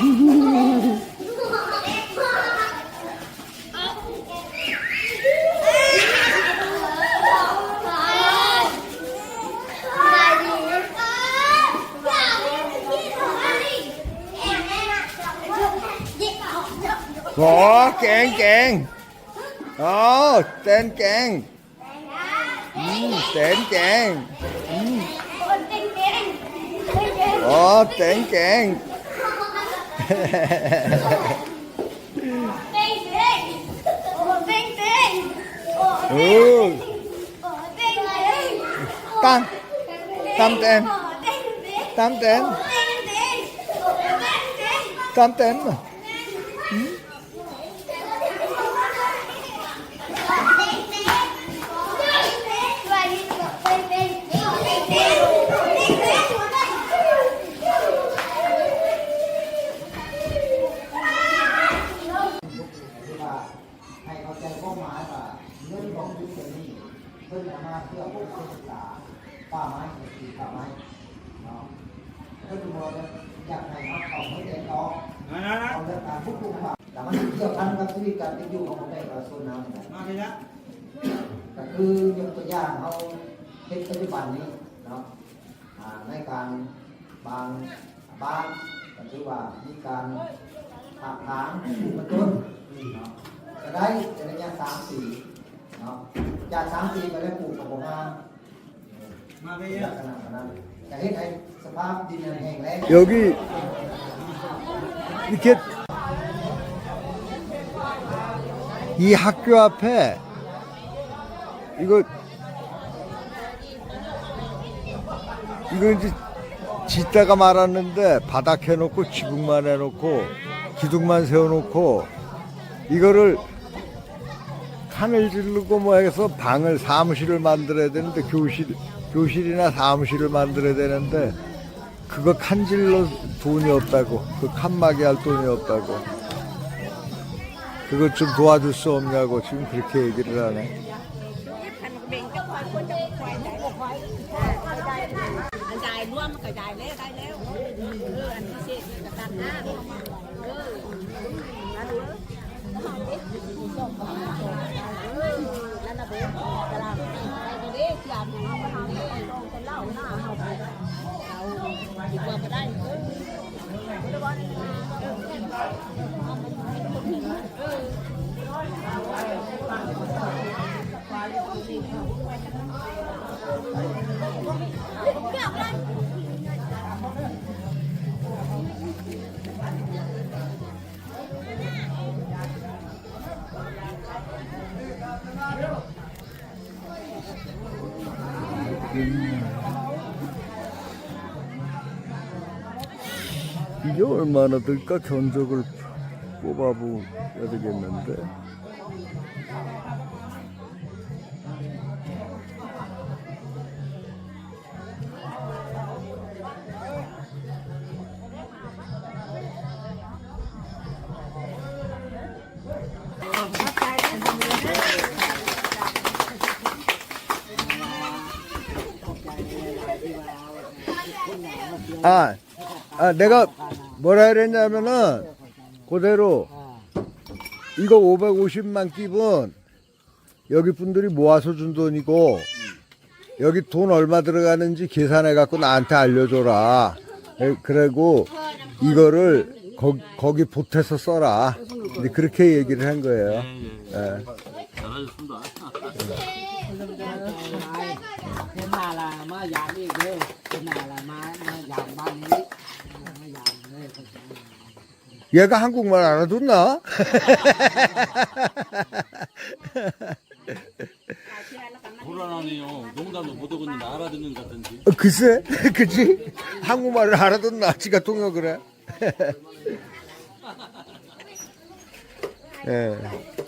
Ủa, kèn kèn Ồ, tên kèn ừ, Tên kèn Ồ, ừ. tên kèn ừ tăng. Tăng tên. Tăng tên. Tăng tên mà ตางๆทุกทุกภาแต่มันเกี่ยวพันกับชีวิตการเป็อยู่ของคนในประเทศน้ำมาเลยนะก็คือยกตัวอย่างเอาเทคปัจจุบันนี้เนาะในการบางบ้านก็คือว่ามีการหักหางผู้ประทุนจะได้จะได้ยาสามสี่เนาะยาสามสี่ก็ได้ปลูกกับผมมามาไปเยอะขนาดนั้แต่เห็นไอ้สภาพดินแห้งแล้งโยกี้นี่คิด 이 학교 앞에 이거 이거 이제 짓다가 말았는데 바닥 해놓고 지붕만 해놓고 기둥만 세워놓고 이거를 칸을 지르고 뭐 해서 방을 사무실을 만들어야 되는데 교실 교실이나 사무실을 만들어야 되는데 그거 칸질러 돈이 없다고 그 칸막이 할 돈이 없다고 그것 좀 도와줄 수 없냐고 지금 그렇게 얘기를 하네 이게 얼마나 들까? 견적을 뽑아보야 되겠는데 아, 아 내가 뭐라 그랬냐면은 그대로 이거 550만 끼분 여기 분들이 모아서 준 돈이고 여기 돈 얼마 들어가는지 계산해 갖고 나한테 알려줘라. 에, 그리고 이거를 거, 거기 보태서 써라. 근데 그렇게 얘기를 한 거예요. 예. 잘하셨습니다. เป็นนาลามายามอีกเด้อเป็นนาลามามายามบ้านนี้มายามเลย 얘가 한국말 알아듣나? 불안하네요. 농담도 못 하겠는데 알아듣는 것 같은지. 어, 글쎄, 그치? 한국말을 알아듣나? 지가 통역을 해. 예.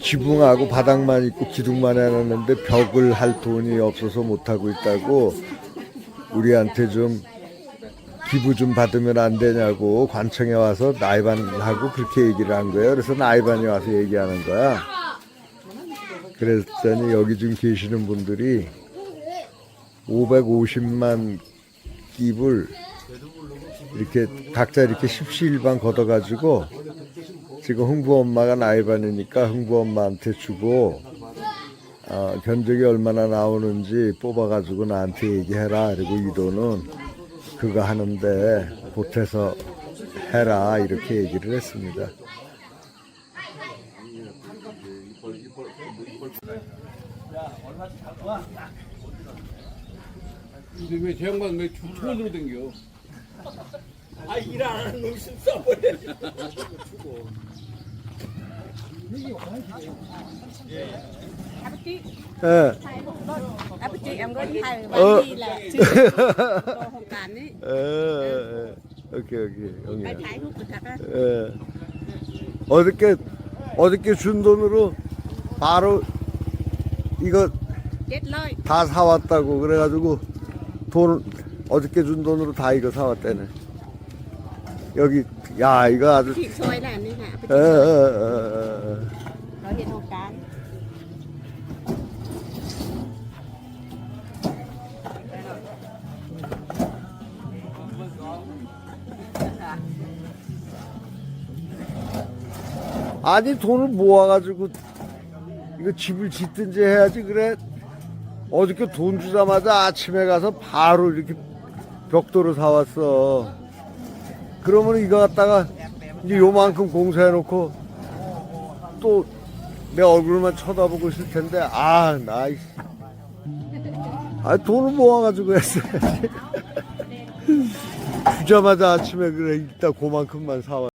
지붕하고 바닥만 있고 기둥만 해놨는데 벽을 할 돈이 없어서 못하고 있다고 우리한테 좀 기부 좀 받으면 안 되냐고 관청에 와서 나이반하고 그렇게 얘기를 한 거예요. 그래서 나이반이 와서 얘기하는 거야. 그랬더니 여기 지금 계시는 분들이 550만 깁을 이렇게 각자 이렇게 십시일반 걷어가지고 지금 흥부 엄마가 나이반이니까 흥부 엄마한테 주고 어, 견적이 얼마나 나오는지 뽑아가지고 나한테 얘기해라. 그리고 이 돈은 그거 하는데 보태서 해라 이렇게 얘기를 했습니다. 근데 양반 왜 주폰으로 댕겨? 아버지 예. 아버지 em có thầy Ờ. bạn đi là chưa cô không cần ấy 예, 예. 오케이 오케이 ai 형님. thấy hút được thật á 예. 어저께 어저께 준 돈으로 바로 이거 chết 다 사왔다고 그래가지고 돈 어저께 준 돈으로 다 이거 사왔다네. 여기 야 이거 아주 에, 에, 에. nói hiện không can 아니 돈을 모아가지고 이거 집을 짓든지 해야지 그래. 어저께 돈 주자마자 아침에 가서 바로 이렇게 벽돌을 사왔어 그러면 이거 갖다가 이제 요만큼 공사해놓고 또 내 얼굴만 쳐다보고 있을 텐데 아 나이 아 돈을 모아가지고 했어야지. 주자마자 아침에 그래 이따 그만큼만 사와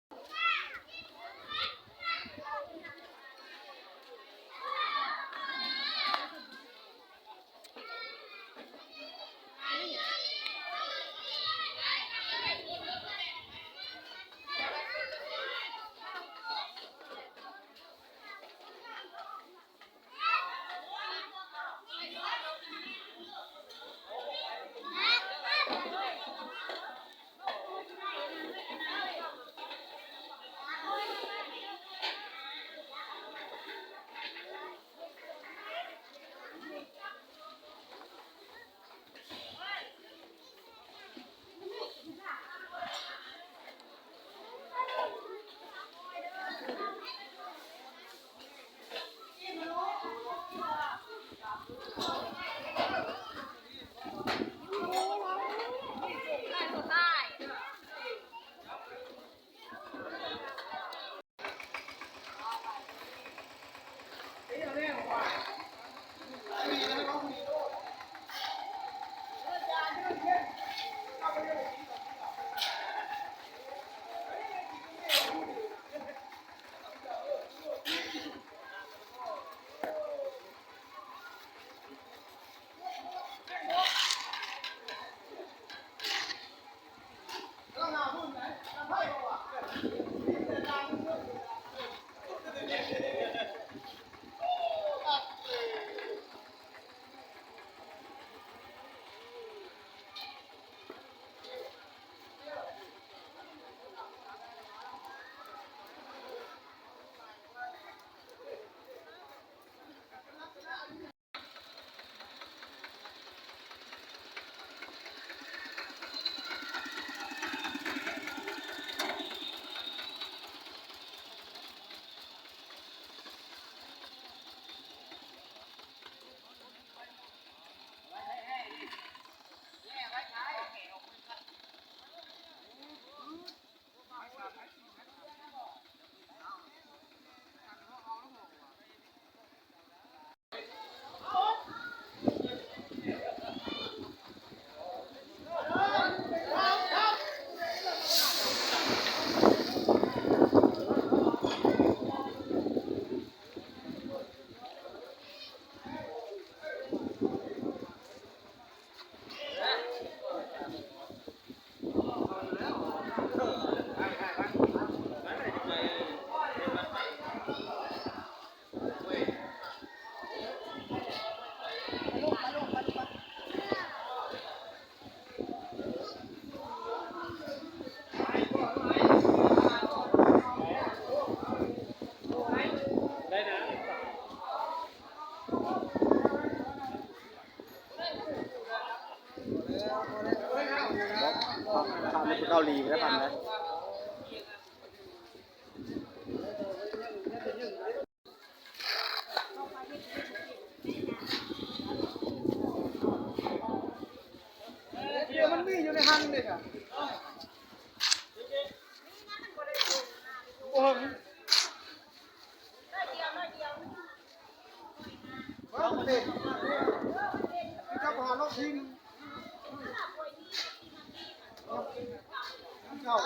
เข้า